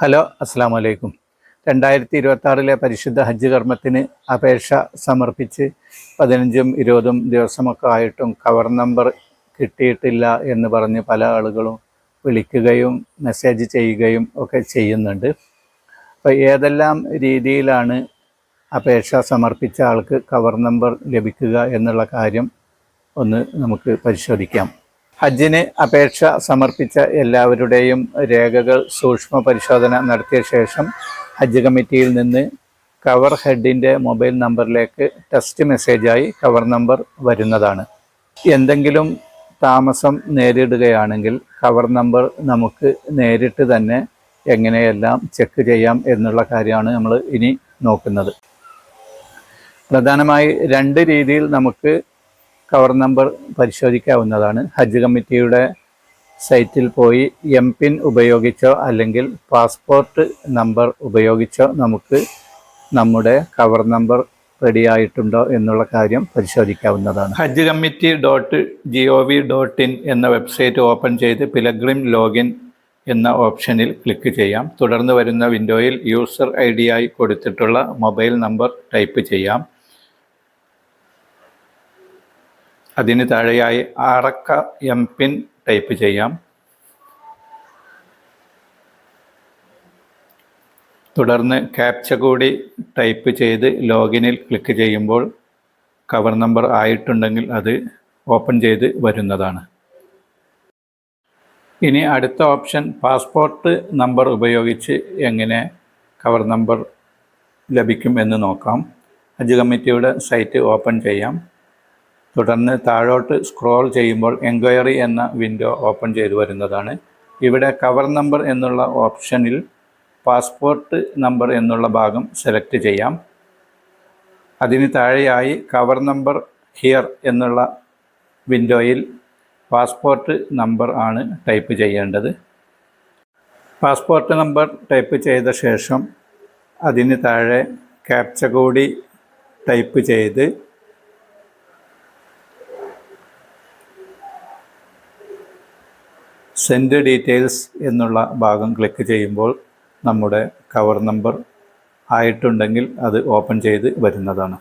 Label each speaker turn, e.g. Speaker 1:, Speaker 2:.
Speaker 1: Hello അസ്സാം വലൈക്കും രണ്ടായിരത്തി ഇരുപത്തി ആറിലെ പരിശുദ്ധ ഹജ്ജ് കർമ്മത്തിന് അപേക്ഷ സമർപ്പിച്ച് പതിനഞ്ചും ഇരുപതും ദിവസമൊക്കെ ആയിട്ടും കവർ നമ്പർ കിട്ടിയിട്ടില്ല എന്ന് പറഞ്ഞ് പല ആളുകളും വിളിക്കുകയും മെസ്സേജ് ചെയ്യുകയും ഒക്കെ ചെയ്യുന്നുണ്ട്. അപ്പോൾ ഏതെല്ലാം രീതിയിലാണ് അപേക്ഷ സമർപ്പിച്ച ആൾക്ക് കവർ നമ്പർ ലഭിക്കുക എന്നുള്ള കാര്യം ഒന്ന് നമുക്ക് പരിശോധിക്കാം. ഹജ്ജിന് അപേക്ഷ സമർപ്പിച്ച എല്ലാവരുടെയും രേഖകൾ സൂക്ഷ്മ പരിശോധന നടത്തിയ ശേഷം ഹജ്ജ് കമ്മിറ്റിയിൽ നിന്ന് കവർ ഹെഡിന്റെ മൊബൈൽ നമ്പറിലേക്ക് ടെസ്റ്റ് മെസ്സേജായി കവർ നമ്പർ വരുന്നതാണ്. എന്തെങ്കിലും താമസം നേരിടുകയാണെങ്കിൽ കവർ നമ്പർ നമുക്ക് നേരിട്ട് തന്നെ എങ്ങനെയെല്ലാം ചെക്ക് ചെയ്യാം എന്നുള്ള കാര്യമാണ് നമ്മൾ ഇനി നോക്കുന്നത്. പ്രധാനമായി രണ്ട് രീതിയിൽ നമുക്ക് കവർ നമ്പർ പരിശോധിക്കാവുന്നതാണ്. ഹജ്ജ് കമ്മിറ്റിയുടെ സൈറ്റിൽ പോയി എം പിൻ ഉപയോഗിച്ചോ അല്ലെങ്കിൽ പാസ്പോർട്ട് നമ്പർ ഉപയോഗിച്ചോ നമുക്ക് നമ്മുടെ കവർ നമ്പർ റെഡി ആയിട്ടുണ്ടോ എന്നുള്ള കാര്യം പരിശോധിക്കാവുന്നതാണ്. Hajj committee dot G O V dot in എന്ന വെബ്സൈറ്റ് ഓപ്പൺ ചെയ്ത് പിലഗ്രിം ലോഗിൻ എന്ന ഓപ്ഷനിൽ ക്ലിക്ക് ചെയ്യാം. തുടർന്ന് വരുന്ന വിൻഡോയിൽ യൂസർ ഐ ആയി കൊടുത്തിട്ടുള്ള മൊബൈൽ നമ്പർ ടൈപ്പ് ചെയ്യാം. അതിന് താഴെയായി അറക്ക എം പിൻ ടൈപ്പ് ചെയ്യാം. തുടർന്ന് ക്യാപ്ച കൂടി ടൈപ്പ് ചെയ്ത് ലോഗിനിൽ ക്ലിക്ക് ചെയ്യുമ്പോൾ കവർ നമ്പർ ആയിട്ടുണ്ടെങ്കിൽ അത് ഓപ്പൺ ചെയ്ത് വരുന്നതാണ്. ഇനി അടുത്ത ഓപ്ഷൻ പാസ്പോർട്ട് നമ്പർ ഉപയോഗിച്ച് എങ്ങനെ കവർ നമ്പർ ലഭിക്കും എന്ന് നോക്കാം. ഹജ്ജ് കമ്മിറ്റിയുടെ സൈറ്റ് ഓപ്പൺ ചെയ്യാം. തുടർന്ന് താഴോട്ട് സ്ക്രോൾ ചെയ്യുമ്പോൾ എൻക്വയറി എന്ന വിൻഡോ ഓപ്പൺ ചെയ്തു വരുന്നതാണ്. ഇവിടെ കവർ നമ്പർ എന്നുള്ള ഓപ്ഷനിൽ പാസ്പോർട്ട് നമ്പർ എന്നുള്ള ഭാഗം സെലക്ട് ചെയ്യാം. അതിന് താഴെയായി കവർ നമ്പർ ഹിയർ എന്നുള്ള വിൻഡോയിൽ പാസ്പോർട്ട് നമ്പർ ആണ് ടൈപ്പ് ചെയ്യേണ്ടത്. പാസ്പോർട്ട് നമ്പർ ടൈപ്പ് ചെയ്ത ശേഷം അതിന് താഴെ ക്യാപ്ച കൂടി ടൈപ്പ് ചെയ്ത് സെൻഡ് ഡീറ്റെയിൽസ് എന്നുള്ള ഭാഗം ക്ലിക്ക് ചെയ്യുമ്പോൾ നമ്മുടെ കവർ നമ്പർ ആയിട്ടുണ്ടെങ്കിൽ അത് ഓപ്പൺ ചെയ്ത് വരുന്നതാണ്.